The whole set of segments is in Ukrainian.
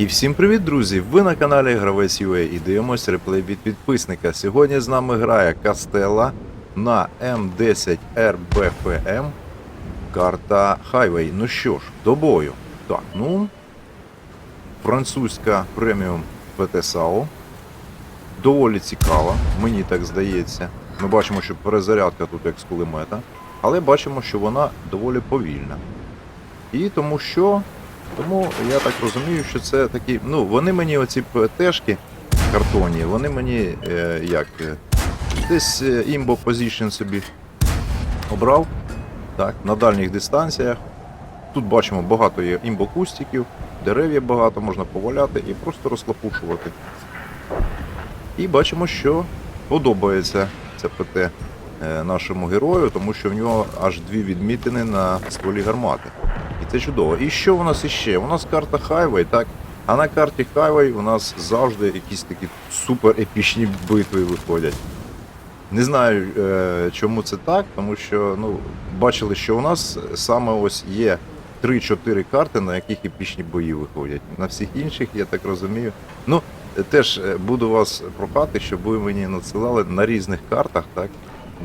І всім привіт, друзі! Ви на каналі Гравець UA і дивимось реплей від підписника. Сьогодні з нами грає Кастела на М10 RBFM. Карта Highway. Ну що ж, до бою. Так, ну. Французька преміум ПТСАО. Доволі цікава, мені так здається. Ми бачимо, що перезарядка тут як з кулемета, але бачимо, що вона доволі повільна. І тому що тому я так розумію, що це такі. Ну, вони мені оці ПТшки картонні, вони мені е, як. е, Десь е, імбо позишн собі обрав. Так, на дальніх дистанціях. Тут бачимо багато є імбокустиків, дерев є багато, можна поваляти і просто розхлопушувати. І бачимо, що подобається це ПТ е, нашому герою, тому що в нього аж дві відмітини на стволі гармати. Це чудово. І що у нас іще? У нас карта Highway, так? А на карті Highway у нас завжди якісь такі супер епічні битви виходять. Не знаю, е, чому це так, тому що ну, бачили, що у нас саме ось є 3-4 карти, на яких епічні бої виходять. На всіх інших, я так розумію. Ну, теж е, буду вас прохати, щоб ви мені надсилали на різних картах, так?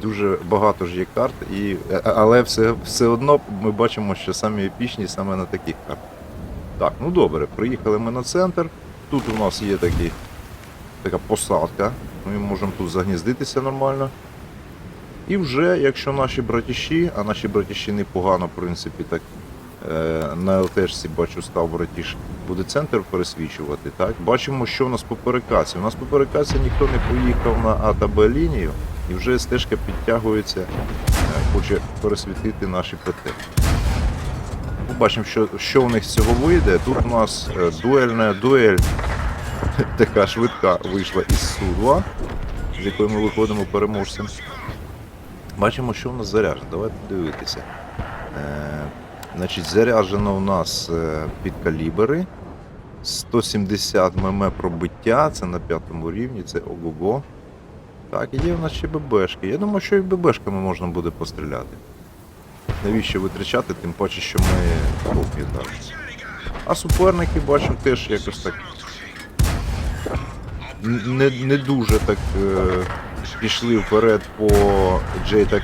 Дуже багато ж є карт, і, е, але все, все одно ми бачимо, що самі епічні саме на таких картах. Так, ну добре, приїхали ми на центр. Тут у нас є такі, така посадка. Ми можемо тут загніздитися нормально. І вже, якщо наші братіші, а наші братіші непогано, в принципі, так е, на ЛТшці бачу, став братіш, буде центр пересвічувати. Так? Бачимо, що у нас по перекасі. У нас по перекасі ніхто не поїхав на А та Б лінію, і вже стежка підтягується, е, хоче пересвітити наші ПТ. Побачимо, що, що у них з цього вийде. Тут у нас е, дуельна дуель така швидка вийшла із Су-2, з якої ми виходимо переможцем. Бачимо, що в нас заряджено. Давайте дивитися. Е, значить, заряджено у нас е, під калібри. 170 мм пробиття, це на п'ятому рівні, це ого-го. Так, є в нас ще ББшки. Я думаю, що і ББшками можна буде постріляти. Навіщо витрачати, тим паче, що ми топі так. А суперники бачу теж якось так. Не, не дуже так е, пішли вперед по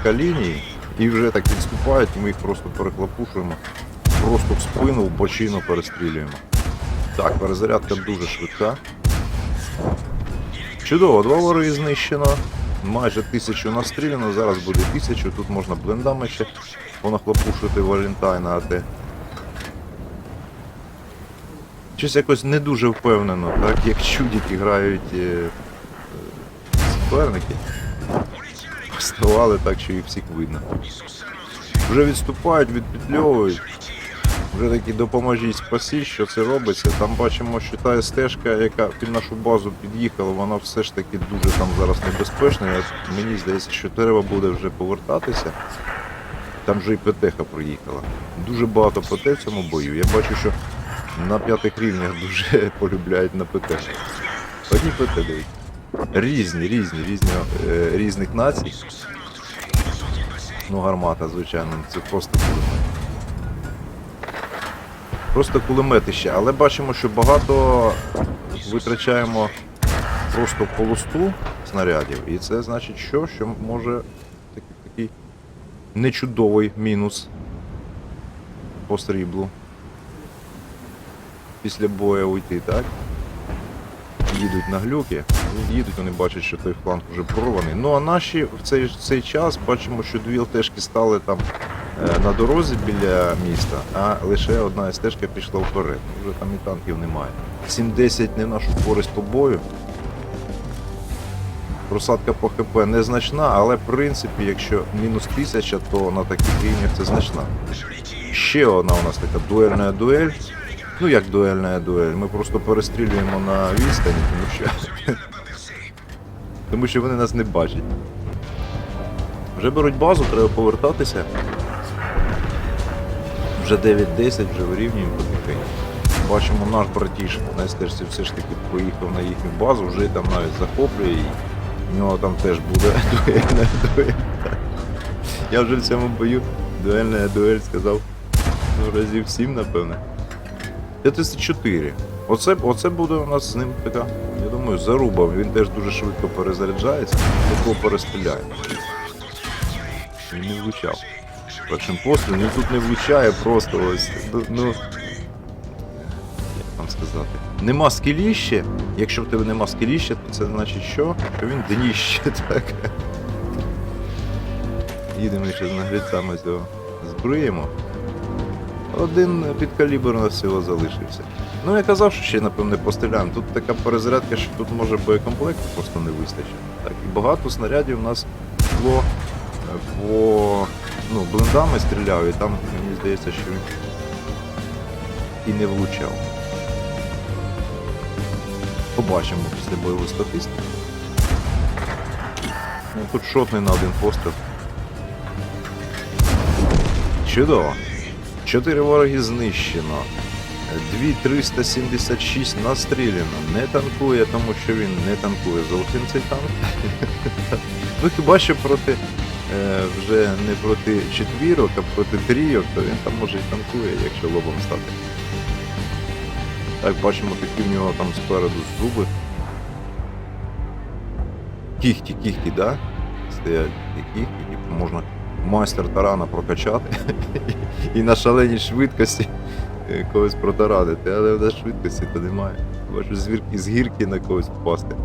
Каліні і вже так відступають, і ми їх просто перехлопушуємо. Просто в спину, в бочину перестрілюємо. Так, перезарядка дуже швидка. Чудово, два вори знищено. Майже тисячу настріляно, зараз буде тисячу, тут можна блендами ще понахлопушити Валентайна АТ. Щось якось не дуже впевнено, так як чудики грають е, е, суперники. Поставали так, що їх всіх видно. Вже відступають, відпетльовують. Вже такі допоможіть спасіть, що це робиться. Там бачимо, що та стежка, яка під нашу базу під'їхала, вона все ж таки дуже там зараз небезпечна. Мені здається, що треба буде вже повертатися. Там вже і ПТХ приїхала. Дуже багато ПТ в цьому бою. Я бачу, що на п'ятих рівнях дуже полюбляють на ПТ. Одні ПТ дають. Різні, різні, різні е, різних націй. Ну, гармата, звичайно, це просто кулемет. Просто кулеметище, але бачимо, що багато витрачаємо просто полосту снарядів. І це значить що? Що може такий, такий нечудовий мінус по сріблу. Після бою уйти, так? Їдуть на глюки, їдуть, вони бачать, що той фланг вже прорваний. Ну а наші в цей, в цей час бачимо, що дві ЛТшки стали там на дорозі біля міста, а лише одна стежка пішла вперед. Вже там і танків немає. 7-10 не в нашу користь по бою. Просадка по ХП незначна, але в принципі, якщо мінус 1000, то на таких рівнях це значна. Ще одна у нас така дуельна дуель. Ну як дуельна дуель? Ми просто перестрілюємо на відстані, тому що. тому що вони нас не бачать. Вже беруть базу, треба повертатися. Вже 9-10, вже вирівнюємо потихеньку. Бачимо, наш братіш на все ж таки поїхав на їхню базу, вже там навіть захоплює її. У нього там теж буде дуельна дуель. Я вже в цьому бою дуельна дуель сказав ну, разів 7, напевне. 34. Оце, оце буде у нас з ним така, я думаю, заруба. Він теж дуже швидко перезаряджається, такого перестріляє. Він не влучав. Першим пострілом він тут не влучає просто ось. Ну, ну, як вам сказати. Нема скеліще. Якщо в тебе нема скеліща, то це значить що? Що він дніще, так. Їдемо ще з наглядцями цього збриємо. Один підкалібр на всього залишився. Ну я казав, що ще напевне постріляємо. Тут така перезарядка, що тут може боєкомплекту просто не вистачить. Так, і багато снарядів у нас було по ну, блиндами стріляв, і там мені здається, що він і не влучав. Побачимо після бойової статистики. Ну, тут шотний на один постріл. Чудово. Чотири вороги знищено. 2376 настріляно. Не танкує, тому що він не танкує зовсім цей танк. ну хіба що проти вже не проти четвірок, а проти трійок, то він там може і танкує, якщо лобом стати. Так, бачимо, такі в нього там спереду зуби. Кіхті, кіхті, да? Стоять такі кіхті, типу можна майстер тарана прокачати і на шаленій швидкості е, когось протаранити, але на швидкості то немає. Бачу, звір з гірки на когось впасти.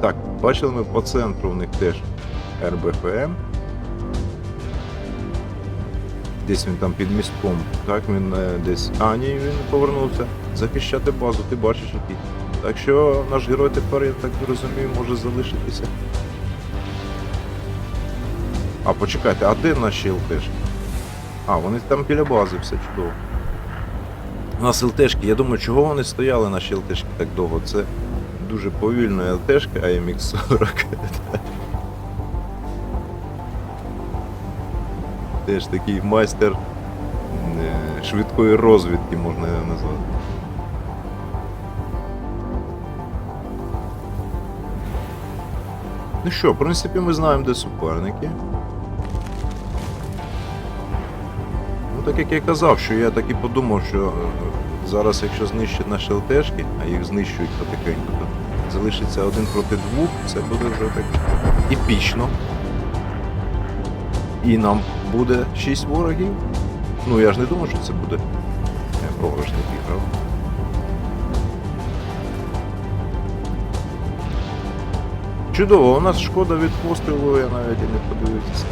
Так, бачили ми по центру в них теж РБФМ. Десь він там під містком. Так, він е, десь... А, ні, він повернувся. Захищати базу, ти бачиш який. Так що наш герой тепер, я так розумію, може залишитися. А, почекайте, а де наші ЛТшки? А, вони там біля бази, все чудово. У нас ЛТшки, я думаю, чого вони стояли наші ЛТшки так довго? Це дуже повільно ЛТшка, АМХ-40. Теж такий майстер е, швидкої розвідки, можна його назвати. Ну що, в принципі, ми знаємо, де суперники. Ну, так як я казав, що я так і подумав, що е, зараз, якщо знищать наші ЛТшки, а їх знищують потихеньку, то залишиться один проти двох, це буде вже так епічно. І нам буде 6 ворогів. Ну я ж не думав, що це буде програшний бій. Чудово, у нас шкода від пострілу, я навіть і не подивився.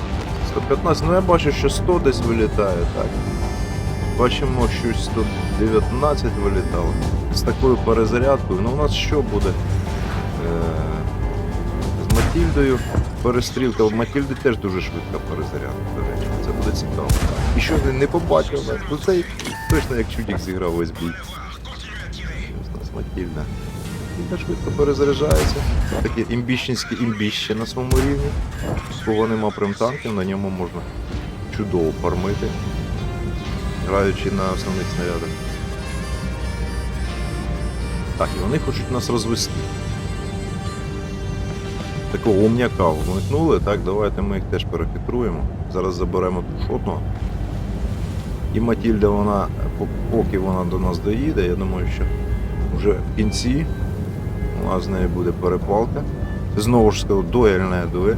115, ну я бачу, що 100 десь вилітає, так. Бачимо, що 119 вилітало. З такою перезарядкою. Ну у нас що буде? Е- з Матільдою перестрілка. У Матільди теж дуже швидка перезарядка, до речі. Це буде цікаво. І що він не побачив нас? Ну цей точно як чудік зіграв весь бій. У нас Матільда. Він швидко перезаряджається. Таке імбіщенське імбіще на своєму рівні. Кого нема прям танків, на ньому можна чудово фармити, граючи на основних снарядах. Так, і вони хочуть нас розвести. Такого умняка вмикнули, так, давайте ми їх теж перехитруємо. Зараз заберемо шотного. І Матільда, вона, поки вона до нас доїде, я думаю, що вже в кінці у нас з нею буде перепалка. Знову ж скажу, дуельна дуель.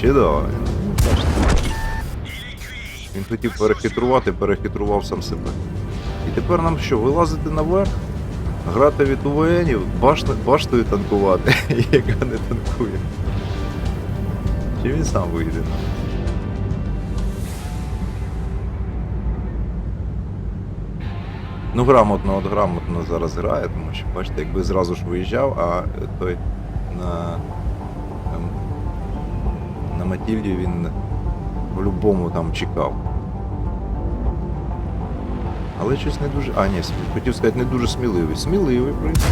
Чудово. Він хотів перехитрувати, перехитрував сам себе. І тепер нам що, вилазити наверх, грати від УВНів, баштою танкувати, яка не танкує. Чи він сам вийде? Ну, грамотно, от грамотно зараз грає, тому що, бачите, якби зразу ж виїжджав, а той на, ем, на Матільді він по-любому там чекав. Але щось не дуже. А, ні, хотів сказати, не дуже сміливий. Сміливий, в принципі.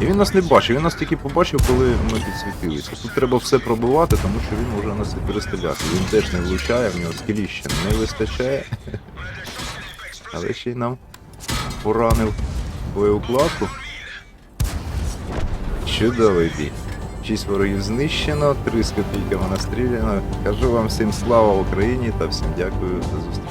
І він нас не бачив, він нас тільки побачив, коли ми підсвітилися. Тут треба все пробивати, тому що він може нас і перестріляти. Він теж не влучає, в нього скеліща не вистачає. Але ще й нам поранив боєукладку. Чудовий бій. 6 ворогів знищено, 3 з копійками настріляно. Кажу вам всім слава Україні та всім дякую до зустрічі.